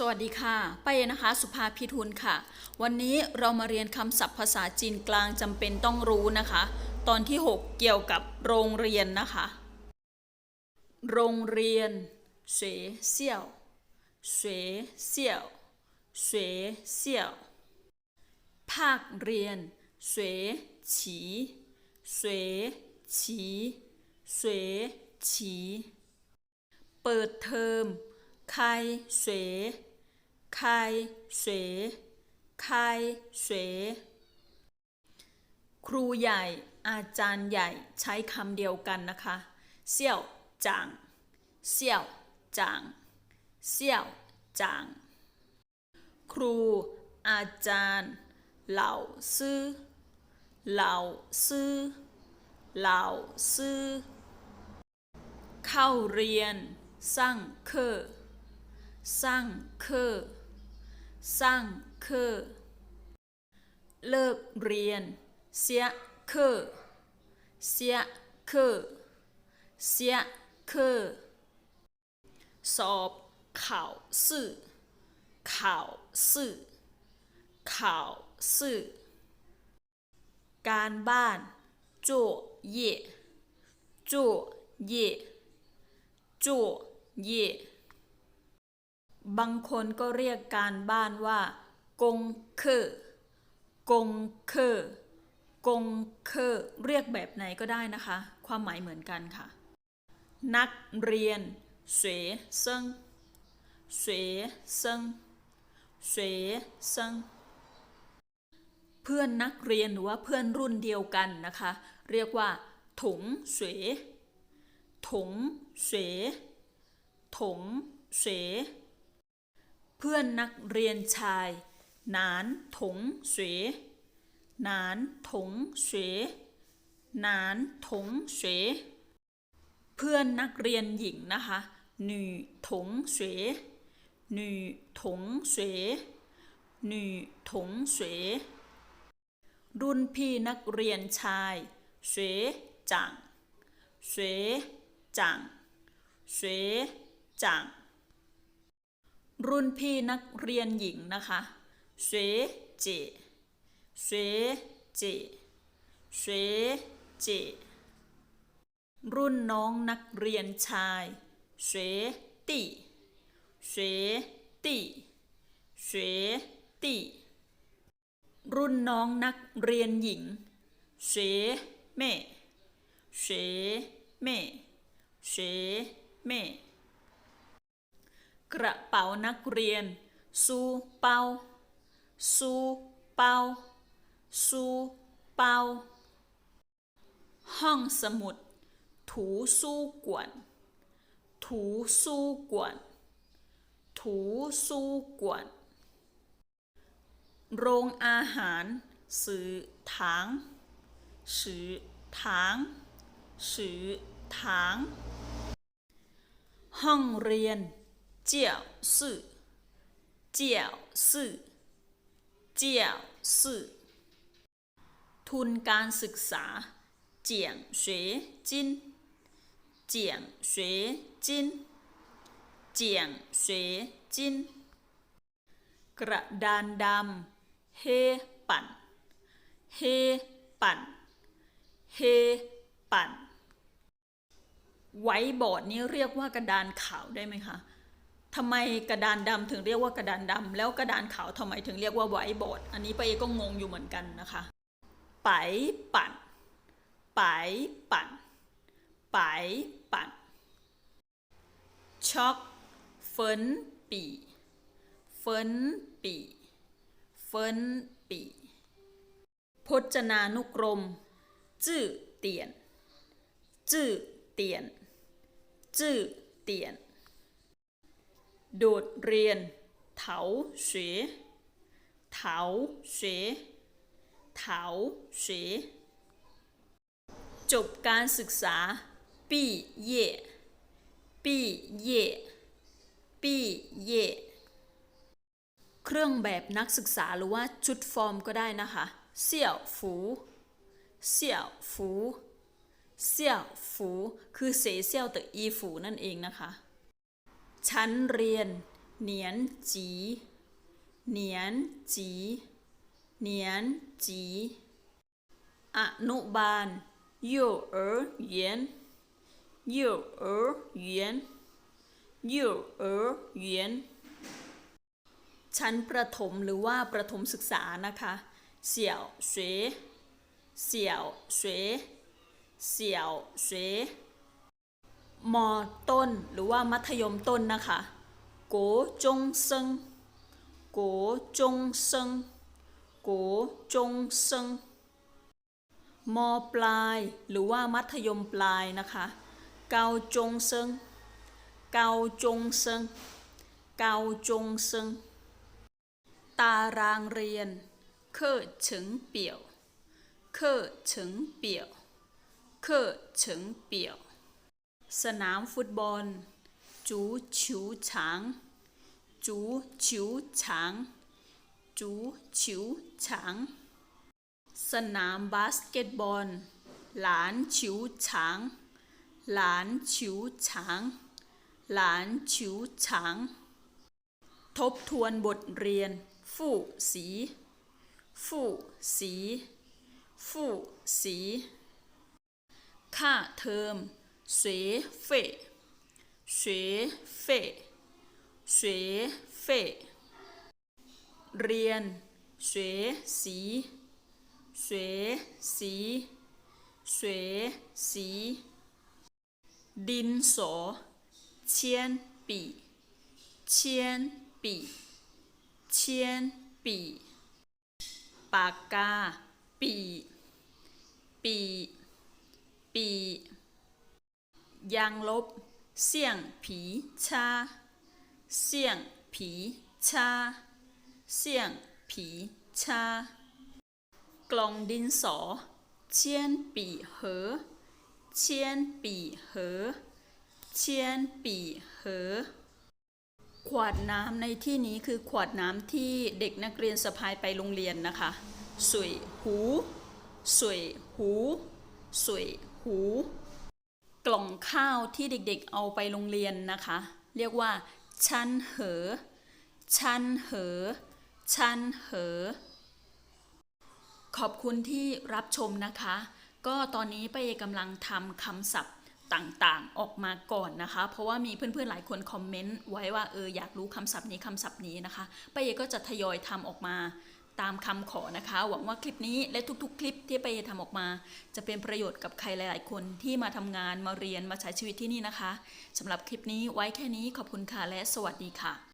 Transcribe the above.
สวัสดีค่ะไปนะคะ สุภาพิทุนค่ะ วันนี้เรามาเรียนคำศัพท์ภาษาจีนกลางจำเป็นต้องรู้นะคะ ตอนที่ 6 เกี่ยวกับโรงเรียนนะคะ โรงเรียนเสวยเซี่ยวเสวยเซี่ยวเสวยเซี่ยวภาคเรียนเสวยฉีเสวยฉีเสวยฉีเปิดเทอม开学 คายเสคายเส ครูใหญ่อาจารย์ใหญ่ใช้คำเดียวกันนะคะเซี่ยวจางเซี่ยวจางเซี่ยวจาง ครู อาจารย์ เหล่าซื่อ เหล่าซื่อ เหล่าซื่อ เข้าเรียน สร้างเคอสร้างเคอ สั่งคเลิกเรียน เสียคเสียคเสียคสอบข่าวสื่อข่าวสื่อข่าวสื่อการบ้าน作业作业作业 บางคนก็เรียกการบ้านว่ากงเคอกงเคอกงเคอเรียกแบบไหนก็ได้นะคะ ความหมายเหมือนกันค่ะ นักเรียนเสวเซึ่งเสวเซึ่งเสวเซึ่งเพื่อนนักเรียนหรือว่าเพื่อนรุ่นเดียวกันนะคะ เรียกว่าถงเสวถงเสวถงเสว เพื่อนนักเรียนชาย หนานถงเสวหนานถงเสวหนานถงเสวเพื่อนนักเรียนหญิงนะคะหนูถงเสวหนูถงเสวหนูถงเสวรุ่นพี่นักเรียนชาย เสวจัง เสวจัง เสวจัง รุ่นพี่นักเรียนหญิงนะคะ学姐学姐学姐รุ่นน้องนักเรียนชาย学弟学弟学弟รุ่นน้องนักเรียนหญิง学妹学妹学妹 กระเป๋านักเรียน ซูเปา ซูเปา ซูเปา ห้องสมุด ถูสู้กวน ถูสู้กวน ถูสู้กวน โรงอาหาร สื่อถางสื่อถางสื่อถาง ห้องเรียน เจียวสื่อเจียวสื่อเจียวสื่อทุนการศึกษาเจียงเสวยจินเจียงเสวยจินเจียงเสวยจินกระดานดำเฮปั่นเฮปั่นเฮปั่นไว้บอร์ดนี้เรียกว่ากระดานขาวได้ไหมคะ ทำไมกระดานดำถึงเรียกว่ากระดานดำแล้วกระดานขาวทำไมถึงเรียกว่าไว้บอร์ดอันนี้ไปเอก็งงอยู่เหมือนกันนะคะไปปั่นไปปั่นไปปั่นช็อกเฟินปีเฟินปีเฟินปีพจนานุกรม จื้อเตียน จื้อเตียน จื้อเตียน โดดเรียนเถาเสวยเถาเสวยเถาเสวยจบการศึกษาปีเย่ปีเย่ปีเย่เครื่องแบบนักศึกษาหรือว่าชุดฟอร์มก็ได้นะคะเสี่ยวฝูเสี่ยวฝูเสี่ยวฝูคือเสเสี่ยวแต่อีฝูนั่นเองนะคะ ชั้นเรียน เหนียนจีเหนียนจีเหนียนจีอนุบาล幼儿园幼儿园幼儿园ชั้นประถมหรือว่าประถมศึกษานะคะเสี่ยวเสวยเสี่ยวเสวยเสี่ยวเสวย มอต้น หรือว่ามัธยมต้นนะคะโกจงเซิงโกจงเซิงโกจงเซิงมอปลาย หรือว่ามัธยมปลายนะคะเกาจงเซิงเกาจงเซิงเกาจงเซิงตารางเรียนเคอเฉิงเปี่ยวเคอเฉิงเปี่ยวเคอเฉิงเปี่ยว สนามฟุตบอล จูฉิวฉาง จูฉิวฉาง จูฉิวฉาง สนามบาสเกตบอล หลานฉิวฉาง หลานฉิวฉาง หลานฉิวฉาง ทบทวนบทเรียน ฟู่สี ฟู่สี ฟู่สี ค่าเทอม 学费学费学费เรียน学习学习学习ดินสอ铅笔铅笔铅笔ปากกาปีปีปี ยางลบ เสี่ยงผีชา เสี่ยงผีชา เสี่ยงผีชา กล่องดินสอ เชียนปีเหอ เชียนปีเหอ เชียนปีเหอ ขวดน้ำในที่นี้คือขวดน้ำที่เด็กนักเรียนสะพายไปโรงเรียนนะคะสวยหูสวยหูสวยหู กล่องข้าวที่เด็กๆเอาไปโรงเรียนนะคะ เรียกว่า ชั้นเหอ ชั้นเหอ ชั้นเหอ ขอบคุณที่รับชมนะคะ ก็ตอนนี้ไปกำลังทำคำศัพท์ต่างๆออกมาก่อนนะคะ เพราะว่ามีเพื่อนๆหลายคนคอมเมนต์ไว้ว่าเอออยากรู้คำศัพท์นี้คำศัพท์นี้นะคะป้าเอก็จะทยอยทำออกมา ตามคำขอนะคะ หวังว่าคลิปนี้และทุกๆ คลิปที่ไปทำออกมา จะเป็นประโยชน์กับใครหลาย ๆ คนที่มาทำงานมาเรียนมาใช้ชีวิตที่นี่นะคะสำหรับคลิปนี้ไว้แค่นี้ขอบคุณค่ะและสวัสดีค่ะ